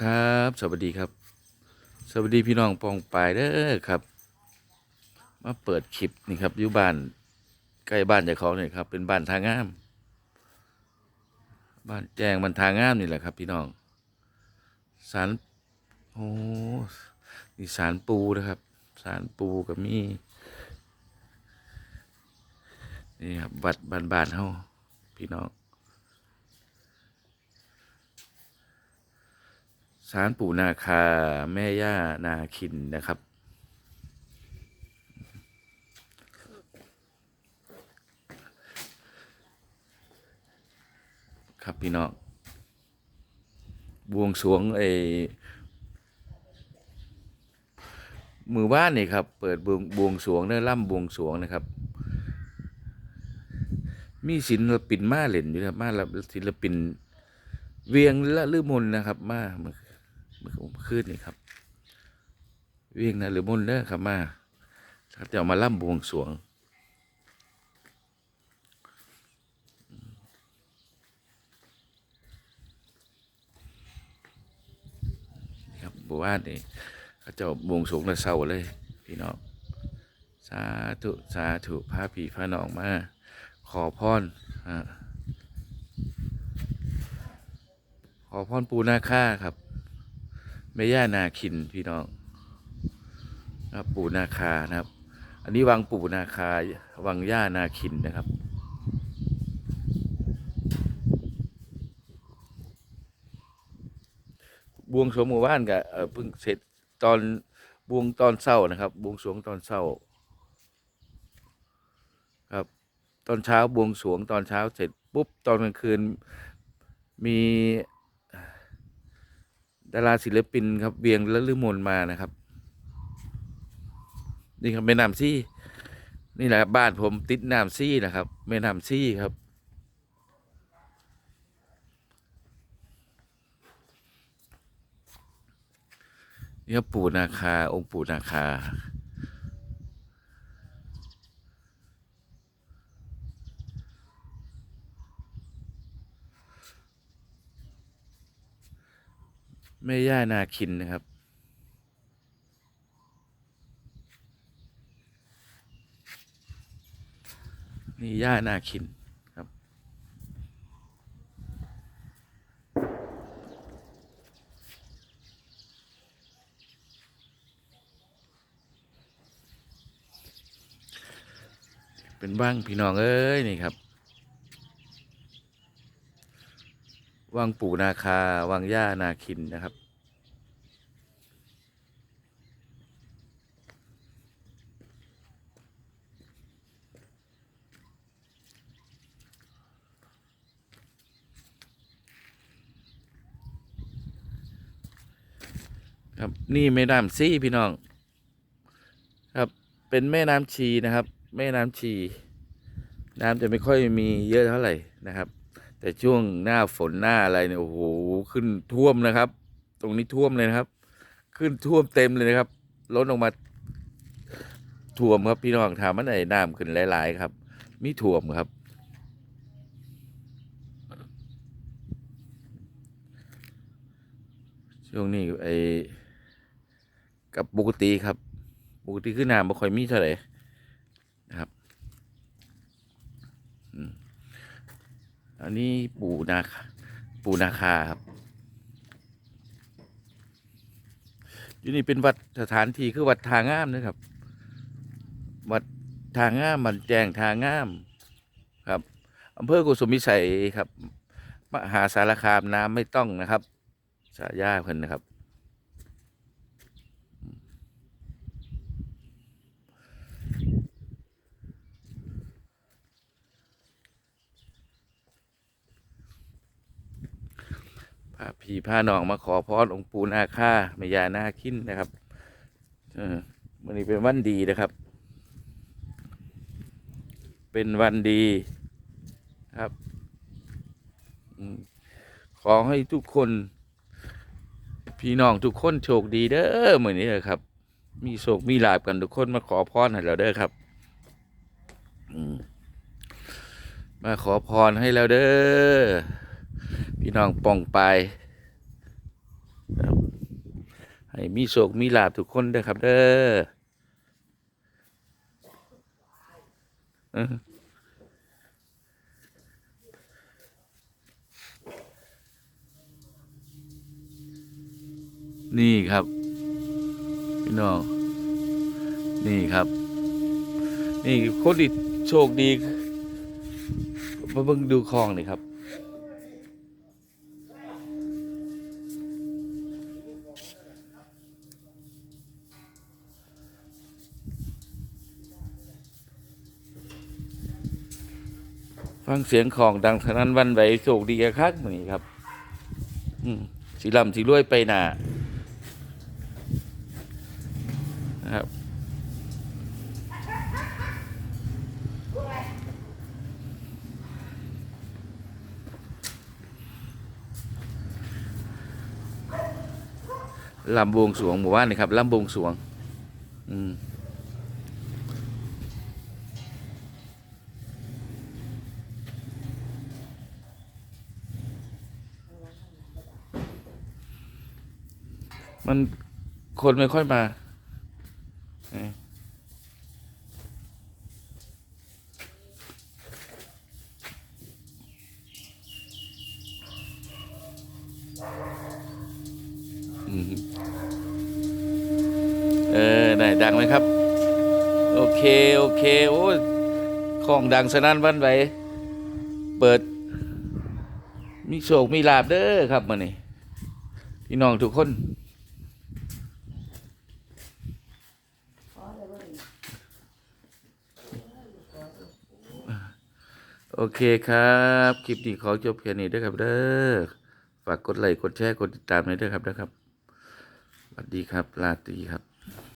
ครับ สวัสดีครับ สวัสดีพี่น้องปองปายเด้อครับ มาเปิดคลิปนี่ครับอยู่บ้านใกล้บ้านเจ้าของนี่ครับ เป็นบ้านทางงาม บ้านแจงมันทางงามนี่แหละครับ พี่น้องสารโอ้นี่สารปูนะครับ สารปูกับมีนี่ครับวัดบ้านบ้านๆเฮาพี่น้อง สารปู่นาคาแม่ย่านาคินนะครับ ครับพี่น้องบวงสวงไอ้มือบ้านนี่ครับ เปิดบวงบวงสวงเนื้อล่ำบวงสวงนะครับ มีศิลปินมาเล่นอยู่นะมาศิลปินเวียงละลือมนนะครับ มาเมื่อเมื่ อคืนนี่ครับ เวียงนะหรือมุนเด้อครับมาครับจะเอามาล่ำบวงสวงครับบัววานนี่เขาจะบวงสวงแต่เศร้าเลย พี่น้องสาธุสาธุพาพี่พาน้องมาขอพรอขอพรปูนาค่าครับ แม่ย่านาคินพี่น้องนะครับปู่นาคานะครับ อันนี้วังปู่นาคาวังย่านาคินนะครับ บวงสรวงหมู่บ้านกับเออเพิ่งเสร็จตอนบวงตอนเศร้านะครับ บวงสรวงตอนเศร้า ครับ ตอนเช้าบวงสรวงตอนเช้าเสร็จปุ๊บตอนกลางคืนมี ดาราศิลปินครับเวียงและลืมนมานะครับ นี่ครับแม่น้ำซี่นี่แหละครับบ้านผมติดน้ำซี่นะครับแม่น้ำซี่ครับ นี่ครับปู่นาคาองค์ปู่นาคา แม่ย่านาคินนะครับ นี่ย่านาคินครับ เป็นบ้างพี่น้องเอ้ยนี่ครับ วังปู่นาคา วังย่านาคินนะครับ ครับนี่แม่น้ำซี่พี่น้อง ครับเป็นแม่น้ำชีนะครับ แม่น้ำชี น้ำจะไม่ค่อยมีเยอะเท่าไหร่นะครับ แต่ช่วงหน้าฝนหน้าอะไรเนี่ยโอ้โหขึ้นท่วมนะครับ ตรงนี้ท่วมเลยนะครับ ขึ้นท่วมเต็มเลยนะครับล้นออกมาท่วมครับพี่น้องถามว่าไหนน้ำขึ้นหลายๆครับ มีท่วมครับ ช่วงนี้ไอ้กับปกติครับปกติคือน้ำไม่ค่อยมีเท่าไหร่นะครับอืม อันนี้ปูนาคปูนาคาครับอยู่นี่เป็นวัดสถานที่คือวัดทางงามนะครับ วัดทางงามมันแจงทางงามครับอำเภอกุสุมิสัยครับ มหาสารคามน้ำไม่ต้องนะครับ สายาเพิ่นนะครับ พาพี่พาน้องมาขอพรองค์ปู่นาคาแม่ยานาคินนะครับเออวันนี้เป็นวันดีนะครับ เป็นวันดีครับอืมขอให้ทุกคน พี่น้องทุกคนโชคดีเด้อเหมือนนี้เลยครับ มีโชคมีลาบกันทุกคนมาขอพรให้เราเด้อครับมาขอพรให้เราเด้อ พี่น้องป่องไปครับให้มีโชคมีลาบทุกคนเด้อครับเด้อเออนี่ครับ พี่น้อง นี่ครับ นี่คนที่โชคดีมาเบิ่งดูคลองนี่ครับ ฟังเสียงของดังทนั้นวันไหวโชคดีอะคักมื้อนี้ครับ อืมสิลำสิรวยไปหนานะครับลำบวงสวงหมู่บ้านนี่ครับลำบวงสวง อืม มันคนไม่ค่อยมาเอ้ยอืมเออได้ดังไหมครับ โอเค โอเค โอ้ยของดังสนั่นวันไหวเปิด มีโชคมีลาบเด้อครับมานี่พี่น้องทุกคน โอเคครับ คลิปนี้ขอจบแค่นี้ด้วยครับเด้อฝากกดไลค์กดแชร์กดติดตามหน่อยด้อครับนะครับสวัสดีครับลาตีครับ